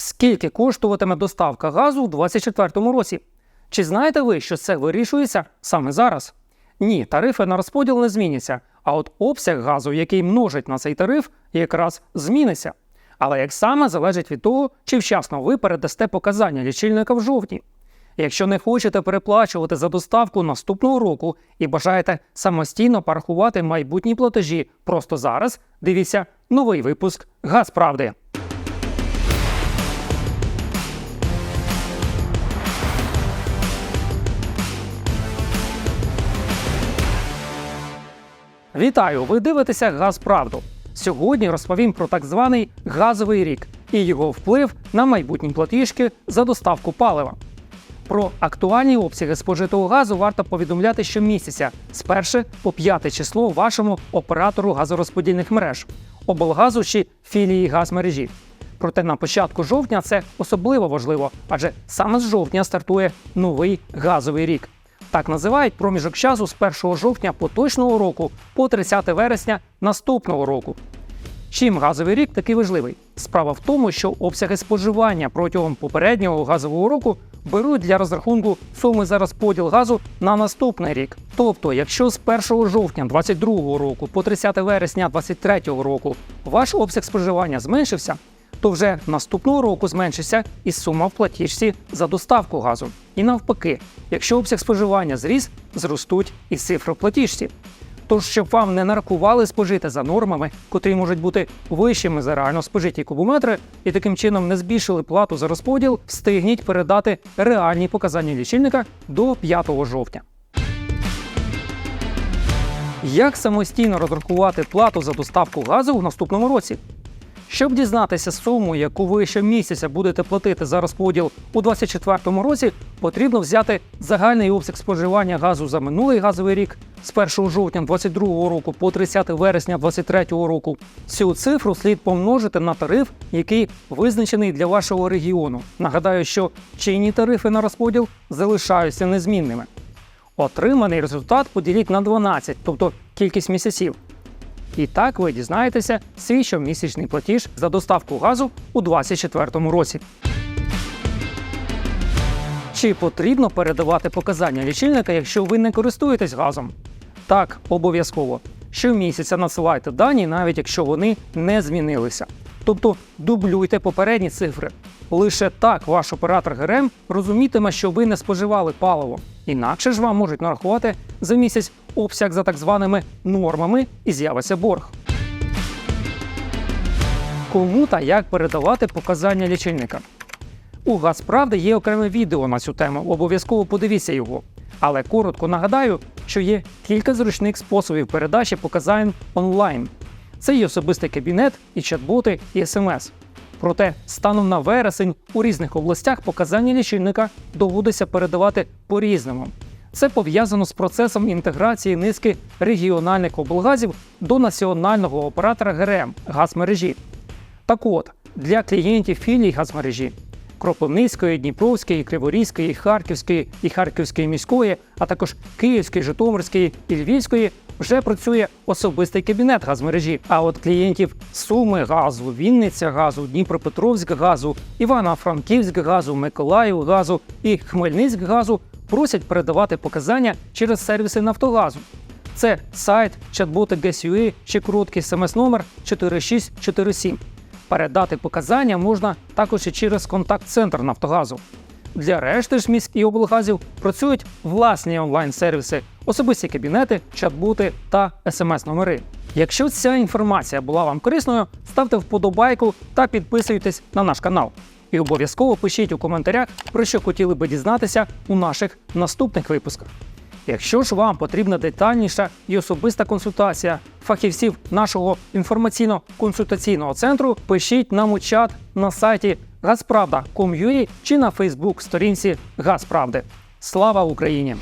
Скільки коштуватиме доставка газу у 2024 році? Чи знаєте ви, що це вирішується саме зараз? Ні, тарифи на розподіл не зміняться, а от обсяг газу, який множить на цей тариф, якраз зміниться. Але як саме залежить від того, чи вчасно ви передасте показання лічильника в жовтні. Якщо не хочете переплачувати за доставку наступного року і бажаєте самостійно порахувати майбутні платежі просто зараз, дивіться новий випуск Газ Вітаю! Ви дивитеся Газ Правду. Сьогодні розповім про так званий газовий рік і його вплив на майбутні платіжки за доставку палива. Про актуальні обсяги спожитого газу варто повідомляти щомісяця з 1 по 5 число вашому оператору газорозподільних мереж, облгазу чи філії газмережі. Проте на початку жовтня це особливо важливо, адже саме з жовтня стартує новий газовий рік. Так називають проміжок часу з 1 жовтня поточного року по 30 вересня наступного року. Чим газовий рік такий важливий? Справа в тому, що обсяги споживання протягом попереднього газового року беруть для розрахунку суми за розподіл газу на наступний рік. Тобто, якщо з 1 жовтня 2022 року по 30 вересня 2023 року ваш обсяг споживання зменшився, то вже наступного року зменшиться і сума в платіжці за доставку газу. І навпаки, якщо обсяг споживання зріс, зростуть і цифри в платіжці. Тож, щоб вам не нарахували спожити за нормами, котрі можуть бути вищими за реально спожиті кубометри, і таким чином не збільшили плату за розподіл, встигніть передати реальні показання лічильника до 5 жовтня. Як самостійно розрахувати плату за доставку газу в наступному році? Щоб дізнатися суму, яку ви щомісяця будете платити за розподіл у 2024 році, потрібно взяти загальний обсяг споживання газу за минулий газовий рік з 1 жовтня 2022 року по 30 вересня 2023 року. Цю цифру слід помножити на тариф, який визначений для вашого регіону. Нагадаю, що чинні тарифи на розподіл залишаються незмінними. Отриманий результат поділіть на 12, тобто кількість місяців. І так ви дізнаєтеся свій щомісячний платіж за доставку газу у 2024 році. Чи потрібно передавати показання лічильника, якщо ви не користуєтесь газом? Так, обов'язково. Щомісяця надсилайте дані, навіть якщо вони не змінилися. Тобто дублюйте попередні цифри. Лише так ваш оператор ГРМ розумітиме, що ви не споживали паливо. Інакше ж вам можуть нарахувати за місяць обсяг за так званими нормами і з'явиться борг. Кому та як передавати показання лічильника? У Газправди є окреме відео на цю тему, обов'язково подивіться його. Але коротко нагадаю, що є кілька зручних способів передачі показань онлайн. Це і особистий кабінет, і чат-боти, і смс. Проте станом на вересень у різних областях показання лічильника доводиться передавати по-різному. Це пов'язано з процесом інтеграції низки регіональних облгазів до національного оператора ГРМ газмережі. Так от, для клієнтів філій газмережі Кропивницької, Дніпровської, Криворізької, Харківської і Харківської міської, а також Київської, Житомирської і Львівської вже працює особистий кабінет газмережі. А от клієнтів Суми газу, Вінниця газу, Дніпропетровськ газу, Івано-Франківськ газу, Миколаїв газу і Хмельницьк газу просять передавати показання через сервіси Нафтогазу. Це сайт, чат-боти ГСЮІ чи короткий смс-номер 4647. Передати показання можна також і через контакт-центр Нафтогазу. Для решти ж міськ і облгазів працюють власні онлайн-сервіси, особисті кабінети, чат-боти та смс-номери. Якщо ця інформація була вам корисною, ставте вподобайку та підписуйтесь на наш канал. І обов'язково пишіть у коментарях, про що хотіли би дізнатися у наших наступних випусках. Якщо ж вам потрібна детальніша і особиста консультація фахівців нашого інформаційно-консультаційного центру, пишіть нам у чат на сайті Газправда.com.ua чи на Фейсбук сторінці Газправди. Слава Україні!